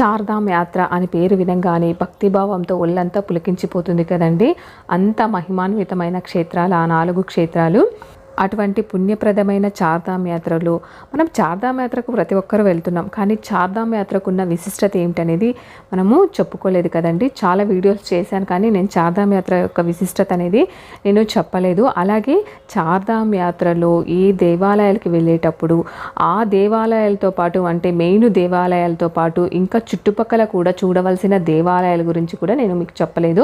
చార్ధామ్ యాత్ర అని పేరు వినంగానే భక్తిభావంతో ఒళ్ళంతా పులికించిపోతుంది కదండి. అంత మహిమాన్వితమైన క్షేత్రాలు ఆ నాలుగు క్షేత్రాలు. అటువంటి పుణ్యప్రదమైన చార్ధామ్ యాత్రలో మనం చార్ధామ్ యాత్రకు ప్రతి ఒక్కరూ వెళ్తున్నాం. కానీ చార్ధామ్ యాత్రకు ఉన్న విశిష్టత ఏమిటనేది మనము చెప్పుకోలేదు కదండి. చాలా వీడియోస్ చేశాను కానీ నేను చార్ధామ్ యాత్ర యొక్క విశిష్టత అనేది నేను చెప్పలేదు. అలాగే చార్ధామ్ యాత్రలో ఏ దేవాలయాలకి వెళ్ళేటప్పుడు ఆ దేవాలయాలతో పాటు అంటే మెయిన్ దేవాలయాలతో పాటు ఇంకా చుట్టుపక్కల కూడా చూడవలసిన దేవాలయాల గురించి కూడా నేను మీకు చెప్పలేదు.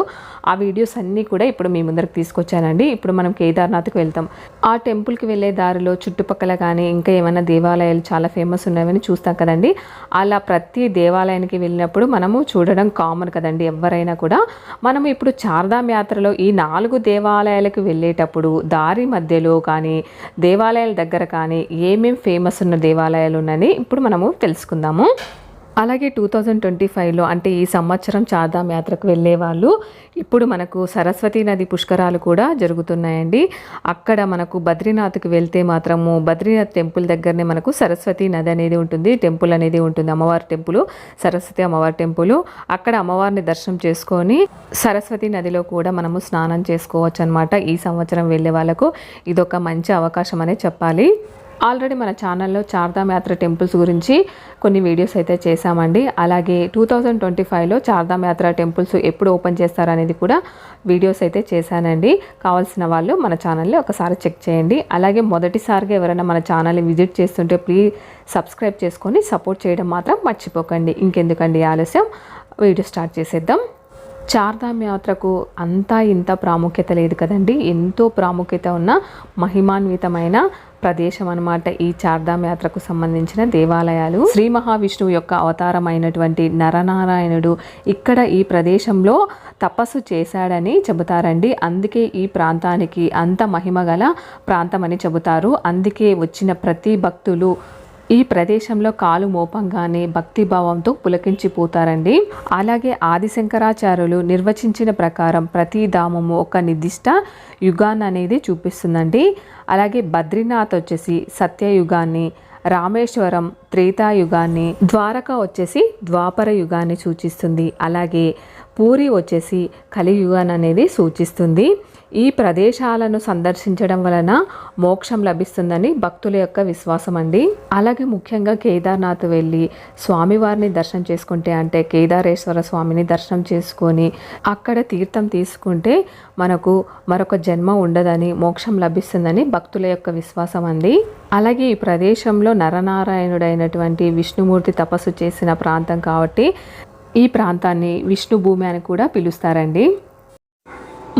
ఆ వీడియోస్ అన్నీ కూడా ఇప్పుడు మీ ముందరకు తీసుకొచ్చానండి. ఇప్పుడు మనం కేదార్నాథ్కి వెళ్తాం. ఆ టెంపుల్కి వెళ్ళే దారిలో చుట్టుపక్కల కానీ ఇంకా ఏమైనా దేవాలయాలు చాలా ఫేమస్ ఉన్నాయని చూస్తాం కదండి. అలా ప్రతి దేవాలయానికి వెళ్ళినప్పుడు మనము చూడడం కామన్ కదండి ఎవరైనా కూడా. మనం ఇప్పుడు చార్ధామ్ యాత్రలో ఈ నాలుగు దేవాలయాలకు వెళ్ళేటప్పుడు దారి మధ్యలో కానీ దేవాలయాల దగ్గర కానీ ఏమేమి ఫేమస్ ఉన్న దేవాలయాలు ఉన్నాయని ఇప్పుడు మనము తెలుసుకుందాము. అలాగే టూ థౌజండ్ ట్వంటీ ఫైవ్లో అంటే ఈ సంవత్సరం చార్ధామ్ యాత్రకు వెళ్ళే వాళ్ళు ఇప్పుడు మనకు సరస్వతీ నది పుష్కరాలు కూడా జరుగుతున్నాయండి. అక్కడ మనకు బద్రీనాథ్కి వెళ్తే మాత్రము బద్రీనాథ్ టెంపుల్ దగ్గరనే మనకు సరస్వతీ నది అనేది ఉంటుంది. టెంపుల్ అనేది ఉంటుంది. అమ్మవారి టెంపుల్ సరస్వతి అమ్మవారి టెంపుల్. అక్కడ అమ్మవారిని దర్శనం చేసుకొని సరస్వతి నదిలో కూడా మనము స్నానం చేసుకోవచ్చు అనమాట ఈ సంవత్సరం వెళ్ళే వాళ్ళకు. ఇదొక మంచి అవకాశం అనే చెప్పాలి. ఆల్రెడీ మన ఛానల్లో చార్దామ్ యాత్ర టెంపుల్స్ గురించి కొన్ని వీడియోస్ అయితే చేశామండి. అలాగే టూ థౌజండ్ ట్వంటీ ఫైవ్లో చార్దామ్ యాత్ర టెంపుల్స్ ఎప్పుడు ఓపెన్ చేస్తారనేది కూడా వీడియోస్ అయితే చేశానండి. కావాల్సిన వాళ్ళు మన ఛానల్ని ఒకసారి చెక్ చేయండి. అలాగే మొదటిసారిగా ఎవరైనా మన ఛానల్ని విజిట్ చేస్తుంటే ప్లీజ్ సబ్స్క్రైబ్ చేసుకొని సపోర్ట్ చేయడం మాత్రం మర్చిపోకండి. ఇంకెందుకండి ఆలస్యం? వీడియో స్టార్ట్ చేసేద్దాం. చార్ధామ్ యాత్రకు అంతా ఇంత ప్రాముఖ్యత లేదు కదండి. ఎంతో ప్రాముఖ్యత ఉన్న మహిమాన్వితమైన ప్రదేశం అన్నమాట ఈ చార్ధామ్ యాత్రకు సంబంధించిన దేవాలయాలు. శ్రీ మహావిష్ణువు యొక్క అవతారమైనటువంటి నరనారాయణుడు ఇక్కడ ఈ ప్రదేశంలో తపస్సు చేశాడని చెబుతారండి. అందుకే ఈ ప్రాంతానికి అంత మహిమ గల ప్రాంతం అని చెబుతారు. అందుకే వచ్చిన ప్రతి భక్తులు ఈ ప్రదేశంలో కాలు మోపంగానే భక్తిభావంతో పులకించిపోతారండి. అలాగే ఆదిశంకరాచార్యులు నిర్వచించిన ప్రకారం ప్రతి ధామము ఒక నిర్దిష్ట యుగాన్ని అనేది చూపిస్తుందండి. అలాగే బద్రీనాథ్ వచ్చేసి సత్యయుగాన్ని రామేశ్వరం త్రేతాయుగాన్ని ద్వారక వచ్చేసి ద్వాపర యుగాన్ని సూచిస్తుంది. అలాగే పూరి వచ్చేసి కలియుగాన్ని అనేది సూచిస్తుంది. ఈ ప్రదేశాలను సందర్శించడం వలన మోక్షం లభిస్తుందని భక్తుల యొక్క విశ్వాసం అండి. అలాగే ముఖ్యంగా కేదార్నాథ్ వెళ్ళి స్వామివారిని దర్శనం చేసుకుంటే అంటే కేదారేశ్వర స్వామిని దర్శనం చేసుకొని అక్కడ తీర్థం తీసుకుంటే మనకు మరొక జన్మ ఉండదని మోక్షం లభిస్తుందని భక్తుల యొక్క విశ్వాసం అండి. అలాగే ఈ ప్రదేశంలో నరనారాయణుడైన అయినటువంటి విష్ణుమూర్తి తపస్సు చేసిన ప్రాంతం కాబట్టి ఈ ప్రాంతాన్ని విష్ణు భూమి అని కూడా పిలుస్తారండి.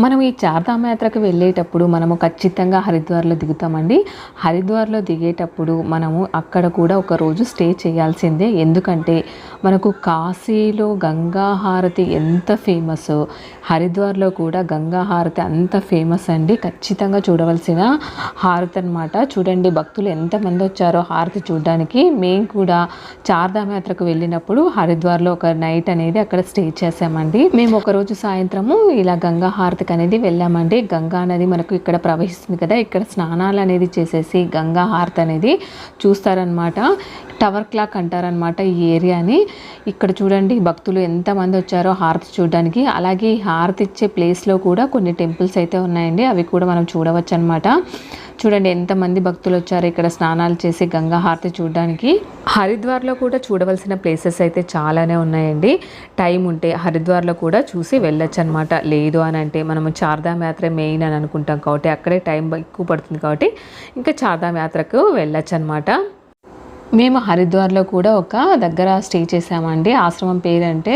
మనం ఈ చార్ధామ యాత్రకు వెళ్ళేటప్పుడు మనము ఖచ్చితంగా హరిద్వార్లో దిగుతామండి. హరిద్వార్లో దిగేటప్పుడు మనము అక్కడ కూడా ఒకరోజు స్టే చేయాల్సిందే. ఎందుకంటే మనకు కాశీలో గంగా హారతి ఎంత ఫేమస్ హరిద్వార్లో కూడా గంగా హారతి అంత ఫేమస్ అండి. ఖచ్చితంగా చూడవలసిన హారతి అనమాట చూడండి భక్తులు ఎంతమంది వచ్చారో హారతి చూడడానికి. మేము కూడా చార్ధామ యాత్రకు వెళ్ళినప్పుడు హరిద్వార్లో ఒక నైట్ అనేది అక్కడ స్టే చేసామండి మేము ఒకరోజు సాయంత్రము ఇలా గంగా హారతి అనేది వెళ్ళామండి. గంగా నది మనకు ఇక్కడ ప్రవహిస్తుంది కదా. ఇక్కడ స్నానాలు అనేది చేసేసి గంగా హారతి అనేది చూస్తారనమాట. టవర్ క్లాక్ అంటారనమాట ఈ ఏరియాని. ఇక్కడ చూడండి భక్తులు ఎంతమంది వచ్చారో హారతి చూడడానికి. అలాగే ఈ హారతి ఇచ్చే ప్లేస్లో కూడా కొన్ని టెంపుల్స్ అయితే ఉన్నాయండి. అవి కూడా మనం చూడవచ్చు అనమాట చూడండి ఎంతమంది భక్తులు వచ్చారు ఇక్కడ స్నానాలు చేసి గంగా హారతి చూడడానికి. హరిద్వార్లో కూడా చూడవలసిన ప్లేసెస్ అయితే చాలానే ఉన్నాయండి. టైం ఉంటే హరిద్వార్లో కూడా చూసి వెళ్ళొచ్చు అనమాట లేదు అని అంటే మనము చార్ధామ్ యాత్ర మెయిన్ అని అనుకుంటాం కాబట్టి అక్కడే టైం ఎక్కువ పడుతుంది కాబట్టి ఇంకా చార్ధామ్ యాత్రకు వెళ్ళొచ్చు అనమాట మేము హరిద్వార్లో కూడా ఒక దగ్గర స్టే చేసామండి ఆశ్రమం పేరంటే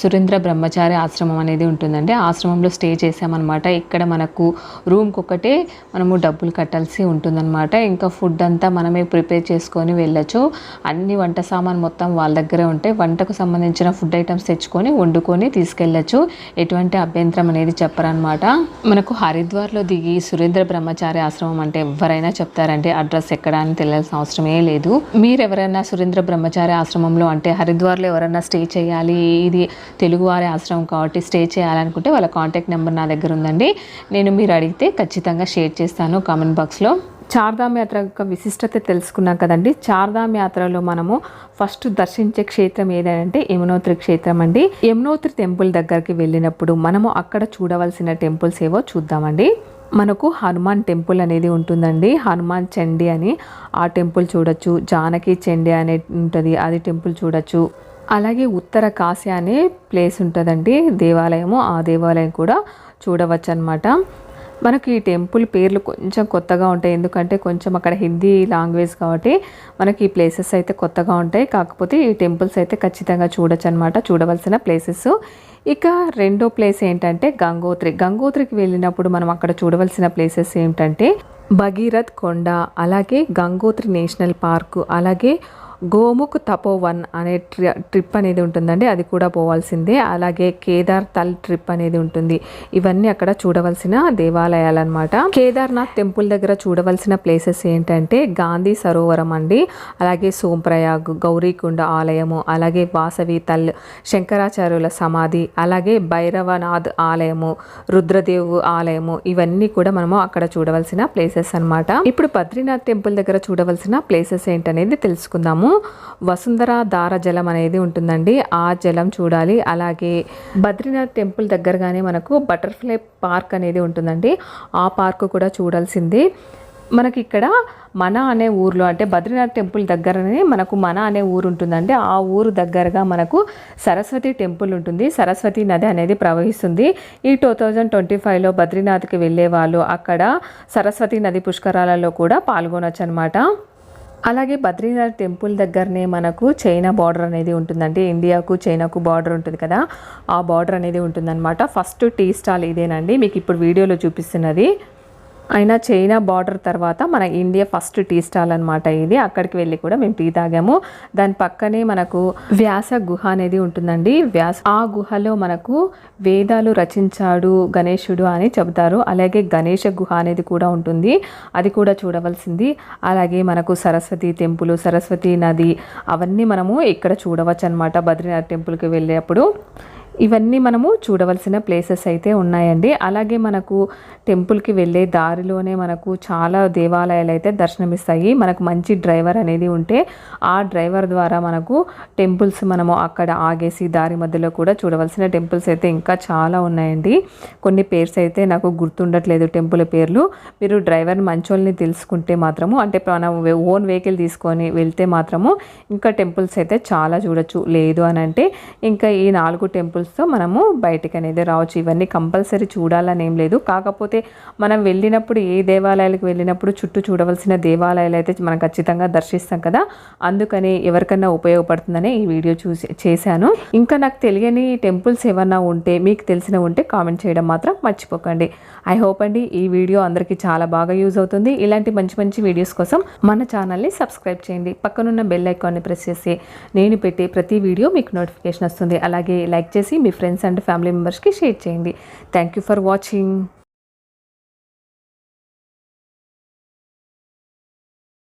సురేంద్ర బ్రహ్మచారి ఆశ్రమం అనేది ఉంటుందండి. ఆశ్రమంలో స్టే చేసామన్నమాట ఇక్కడ మనకు రూమ్కి ఒకటే మనము డబ్బులు కట్టాల్సి ఉంటుందన్నమాట. ఇంకా ఫుడ్ అంతా మనమే ప్రిపేర్ చేసుకొని వెళ్ళచ్చు. అన్ని వంట సామాన్ మొత్తం వాళ్ళ దగ్గరే ఉంటాయి వంటకు సంబంధించిన ఫుడ్ ఐటమ్స్ తెచ్చుకొని వండుకొని తీసుకెళ్ళచ్చు. ఎటువంటి అభ్యంతరం అనేది చెప్పరనమాట మనకు హరిద్వార్లో దిగి సురేంద్ర బ్రహ్మచారి ఆశ్రమం అంటే ఎవరైనా చెప్తారంటే అడ్రస్ ఎక్కడ అని తెలియాల్సిన అవసరమే లేదు. మీరు మీరు ఎవరైనా సురేంద్ర బ్రహ్మచారి ఆశ్రమంలో అంటే హరిద్వార్లో ఎవరైనా స్టే చేయాలి ఇది తెలుగువారి ఆశ్రమం కాబట్టి స్టే చేయాలనుకుంటే వాళ్ళ కాంటాక్ట్ నెంబర్ నా దగ్గర ఉందండి. నేను మీరు అడిగితే ఖచ్చితంగా షేర్ చేస్తాను కామెంట్ బాక్స్లో. చార్ధామ్ యాత్ర యొక్క విశిష్టత తెలుసుకున్నాం కదండి. చార్ధామ్ యాత్రలో మనము ఫస్ట్ దర్శించే క్షేత్రం ఏదంటే యమునోత్రి క్షేత్రం అండి. యమునోత్రి టెంపుల్ దగ్గరికి వెళ్ళినప్పుడు మనము అక్కడ చూడవలసిన టెంపుల్స్ ఏవో చూద్దామండి. మనకు హనుమాన్ టెంపుల్ అనేది ఉంటుందండి. హనుమాన్ చండి అని ఆ టెంపుల్ చూడొచ్చు. జానకి చండి అనే ఉంటుంది. అది టెంపుల్ చూడొచ్చు. అలాగే ఉత్తర కాశీ అనే ప్లేస్ ఉంటుందండి. దేవాలయము ఆ దేవాలయం కూడా చూడవచ్చు అనమాట మనకి ఈ టెంపుల్ పేర్లు కొంచెం కొత్తగా ఉంటాయి. ఎందుకంటే కొంచెం అక్కడ హిందీ లాంగ్వేజ్ కాబట్టి మనకి ఈ ప్లేసెస్ అయితే కొత్తగా ఉంటాయి. కాకపోతే ఈ టెంపుల్స్ అయితే ఖచ్చితంగా చూడొచ్చు అనమాట చూడవలసిన ప్లేసెస్. ఇక రెండో ప్లేస్ ఏంటంటే గంగోత్రి. గంగోత్రికి వెళ్ళినప్పుడు మనం అక్కడ చూడవలసిన ప్లేసెస్ ఏంటంటే భగీరథ్ కొండ అలాగే గంగోత్రి నేషనల్ పార్కు అలాగే గోముఖ్ తపోవన్ అనే ట్రి ట్రిప్ అనేది ఉంటుందండి. అది కూడా పోవాల్సిందే. అలాగే కేదార్ తల్ ట్రిప్ అనేది ఉంటుంది. ఇవన్నీ అక్కడ చూడవలసిన దేవాలయాలు అనమాట కేదార్నాథ్ టెంపుల్ దగ్గర చూడవలసిన ప్లేసెస్ ఏంటంటే గాంధీ సరోవరం అండి. అలాగే సోంప్రయాగ్ గౌరీకుండ ఆలయము అలాగే వాసవి తల్ శంకరాచార్యుల సమాధి అలాగే భైరవనాథ్ ఆలయము రుద్రదేవ్ ఆలయము ఇవన్నీ కూడా మనము అక్కడ చూడవలసిన ప్లేసెస్ అనమాట ఇప్పుడు బద్రీనాథ్ టెంపుల్ దగ్గర చూడవలసిన ప్లేసెస్ ఏంటనేది తెలుసుకుందాము. వసుంధర దార జలం అనేది ఉంటుందండి. ఆ జలం చూడాలి. అలాగే బద్రీనాథ్ టెంపుల్ దగ్గరగానే మనకు బటర్ఫ్లై పార్క్ అనేది ఉంటుందండి. ఆ పార్క్ కూడా చూడాల్సింది. మనకి ఇక్కడ మన అనే ఊర్లో అంటే బద్రీనాథ్ టెంపుల్ దగ్గరనే మనకు మన అనే ఊరు ఉంటుందండి. ఆ ఊరు దగ్గరగా మనకు సరస్వతి టెంపుల్ ఉంటుంది. సరస్వతి నది అనేది ప్రవహిస్తుంది. ఈ టూ థౌజండ్ ట్వంటీ ఫైవ్లో బద్రీనాథ్కి వెళ్ళే వాళ్ళు అక్కడ సరస్వతి నది పుష్కరాలలో కూడా పాల్గొనొచ్చు అనమాట అలాగే బద్రీనాథ్ టెంపుల్ దగ్గరనే మనకు చైనా బార్డర్ అనేది ఉంటుందండి. ఇండియాకు చైనాకు బార్డర్ ఉంటుంది కదా ఆ బార్డర్ అనేది ఉంటుందన్నమాట. ఫస్ట్ టీ స్టాల్ ఇదేనండి. మీకు ఇప్పుడు వీడియోలో చూపిస్తున్నది. అయినా చైనా బార్డర్ తర్వాత మన ఇండియా ఫస్ట్ టీ స్టాల్ అనమాట ఇది. అక్కడికి వెళ్ళి కూడా మేము టీ తాగాము. దాని పక్కనే మనకు వ్యాస గుహ అనేది ఉంటుందండి. వ్యాస ఆ గుహలో మనకు వేదాలు రచించాడు గణేశుడు అని చెబుతారు. అలాగే గణేష గుహ అనేది కూడా ఉంటుంది. అది కూడా చూడవలసింది. అలాగే మనకు సరస్వతి టెంపుల్ సరస్వతి నది అవన్నీ మనము ఇక్కడ చూడవచ్చు అనమాట బద్రీనాథ్ టెంపుల్కి వెళ్ళేటప్పుడు ఇవన్నీ మనము చూడవలసిన ప్లేసెస్ అయితే ఉన్నాయండి. అలాగే మనకు టెంపుల్కి వెళ్ళే దారిలోనే మనకు చాలా దేవాలయాలు అయితే దర్శనమిస్తాయి. మనకు మంచి డ్రైవర్ అనేది ఉంటే ఆ డ్రైవర్ ద్వారా మనకు టెంపుల్స్ మనము అక్కడ ఆగేసి దారి మధ్యలో కూడా చూడవలసిన టెంపుల్స్ అయితే ఇంకా చాలా ఉన్నాయండి. కొన్ని పేర్స్ అయితే నాకు గుర్తుండట్లేదు టెంపుల్ పేర్లు. మీరు డ్రైవర్ మంచోళ్ళని తెలుసుకుంటే మాత్రము అంటే మనం ఓన్ వెహికల్ తీసుకొని వెళ్తే మాత్రము ఇంకా టెంపుల్స్ అయితే చాలా చూడొచ్చు. లేదు అని అంటే ఇంకా ఈ నాలుగు టెంపుల్స్ టెంపుల్స్తో మనము బయటికి అనేది రావచ్చు. ఇవన్నీ కంపల్సరీ చూడాలని ఏం లేదు. కాకపోతే మనం వెళ్ళినప్పుడు ఏ దేవాలయాలకు వెళ్ళినప్పుడు చుట్టూ చూడవలసిన దేవాలయాలు అయితే మనం ఖచ్చితంగా దర్శిస్తాం కదా. అందుకని ఎవరికన్నా ఉపయోగపడుతుందని ఈ వీడియో చూసి చేశాను. ఇంకా నాకు తెలియని టెంపుల్స్ ఏమన్నా ఉంటే మీకు తెలిసిన ఉంటే కామెంట్ చేయడం మాత్రం మర్చిపోకండి. ఐ హోప్ అండి ఈ వీడియో అందరికీ చాలా బాగా యూజ్ అవుతుంది. ఇలాంటి మంచి మంచి వీడియోస్ కోసం మన ఛానల్ని సబ్స్క్రైబ్ చేయండి. పక్కనున్న బెల్ ఐకాన్ని ప్రెస్ చేసి నేను పెట్టే ప్రతి వీడియో మీకు నోటిఫికేషన్ వస్తుంది. అలాగే లైక్ చేసి చేసి మీ ఫ్రెండ్స్ అండ్ ఫ్యామిలీ మెంబర్స్కి షేర్ చేయండి. Thank you for watching